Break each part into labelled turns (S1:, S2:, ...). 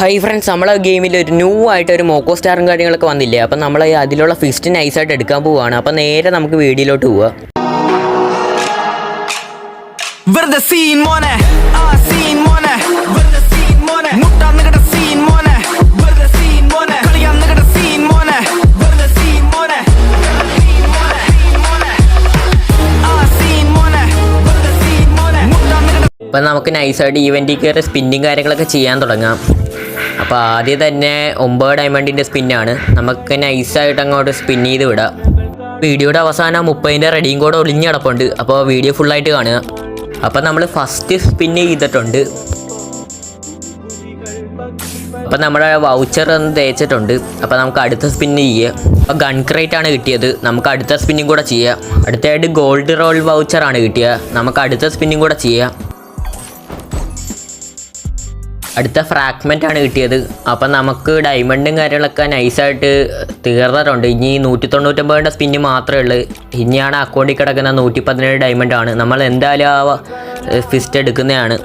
S1: Hi friends നമ്മളെ ഗെയിമിൽ ഒരു ന്യൂ ആയിട്ട് ഒരു മോക്കോ സ്റ്റാറും കാര്യങ്ങളൊക്കെ വന്നില്ലേ? അപ്പം നമ്മൾ അതിലുള്ള ഫിസ്റ്റ് നൈസായിട്ട് എടുക്കാൻ പോവുകയാണ് അപ്പം നേരെ നമുക്ക് വീഡിയോയിലോട്ട് പോവാം.
S2: വെറുതെ സീൻ മോനെ. ആ സീൻ മോനെ. വെറുതെ സീൻ മോനെ. സീൻ മോനെ. വെറുതെ സീൻ മോനെ. സീൻ മോനെ. വെറുതെ സീൻ മോനെ. ആ സീൻ മോനെ. വെറുതെ സീൻ മോനെ.
S1: അപ്പം നമുക്ക് നൈസായിട്ട് ഈവന്റിൽ കയറി സ്പിന്നിങ് കാര്യങ്ങളൊക്കെ ചെയ്യാൻ തുടങ്ങാം. അപ്പോൾ ആദ്യം തന്നെ ഒമ്പത് ഡയമണ്ടിന്റെ സ്പിന്നാണ് നമുക്ക് നൈസായിട്ട് അങ്ങോട്ട് സ്പിൻ ചെയ്ത് വിടാം. വീഡിയോയുടെ അവസാനം മുപ്പതിന്റെ റെഡിയും കൂടെ ഒളിഞ്ഞ് കിടപ്പുണ്ട്. അപ്പോൾ വീഡിയോ ഫുള്ളായിട്ട് കാണുക. അപ്പോൾ നമ്മൾ ഫസ്റ്റ് സ്പിൻ ചെയ്തിട്ടുണ്ട്. അപ്പം നമ്മുടെ വൗച്ചർ ഒന്ന് തേച്ചിട്ടുണ്ട്. അപ്പോൾ നമുക്ക് അടുത്ത സ്പിൻ ചെയ്യുക. അപ്പോൾ ഗൺ ക്രേറ്റ് ആണ് കിട്ടിയത്. നമുക്ക് അടുത്ത സ്പിന്നും കൂടെ ചെയ്യാം. അടുത്തായിട്ട് ഗോൾഡ് റോൾ വൗച്ചർ ആണ് കിട്ടിയത്. നമുക്ക് അടുത്ത സ്പിന്നും കൂടെ ചെയ്യാം. അടുത്ത ഫ്രാഗ്മെന്റ് ആണ് കിട്ടിയത്. അപ്പം നമുക്ക് ഡയമണ്ടും കാര്യങ്ങളൊക്കെ നൈസായിട്ട് തീർന്നിട്ടുണ്ട്. ഇനി നൂറ്റി തൊണ്ണൂറ്റൊമ്പതിന്റെ സ്പിന്ന് മാത്രമേ ഉള്ളൂ. ഇനിയാണ് അക്കൗണ്ടിൽ കിടക്കുന്ന നൂറ്റി പതിനേഴ് ഡയമണ്ട് ആണ്. നമ്മൾ എന്തായാലും ആ ഫിസ്റ്റ് എടുക്കുന്നതാണ്.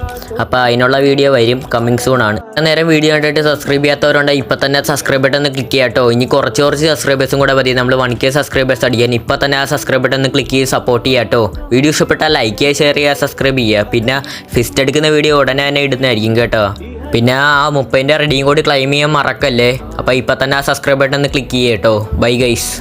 S1: അപ്പോൾ അതിനുള്ള വീഡിയോ വരും. കമ്മിങ് സൂൺ ആണ്. നേരം വീഡിയോ കണ്ടിട്ട് സബ്സ്ക്രൈബ് ചെയ്യാത്തവരുണ്ടെങ്കിൽ ഇപ്പം തന്നെ സബ്സ്ക്രൈബ് ബട്ടൺ ഒന്ന് ക്ലിക്ക് ചെയ്യാട്ടോ. ഇനി കുറച്ച് കുറച്ച് സബ്സ്ക്രൈബേഴ്സും കൂടെ മതി. നമ്മൾ വൺ കെ സബ്സ്ക്രൈബേഴ്സ് അടിക്കാൻ. ഇപ്പം തന്നെ ആ സബ്സ്ക്രൈബ് ബട്ടൺ ഒന്ന് ക്ലിക്ക് ചെയ്ത് സപ്പോർട്ട് ചെയ്യാട്ടോ. വീഡിയോ ഇഷ്ടപ്പെട്ടാൽ ലൈക്ക് ചെയ്യുക ഷെയർ ചെയ്യുക സബ്സ്ക്രൈബ് ചെയ്യുക. പിന്നെ ഫിസ്റ്റ് എടുക്കുന്ന വീഡിയോ ഉടനെ തന്നെ ഇടുന്നതായിരിക്കും കേട്ടോ. പിന്നെ ആ മുപ്പതിന്റെ റെഡിയും കൂടി ക്ലെയിം ചെയ്യാൻ മറക്കല്ലേ? അപ്പോൾ ഇപ്പം തന്നെ ആ സബ്സ്ക്രൈബ് ബട്ടൺ ഒന്ന് ക്ലിക്ക് ചെയ്യേട്ടോ ബൈ ഗൈസ്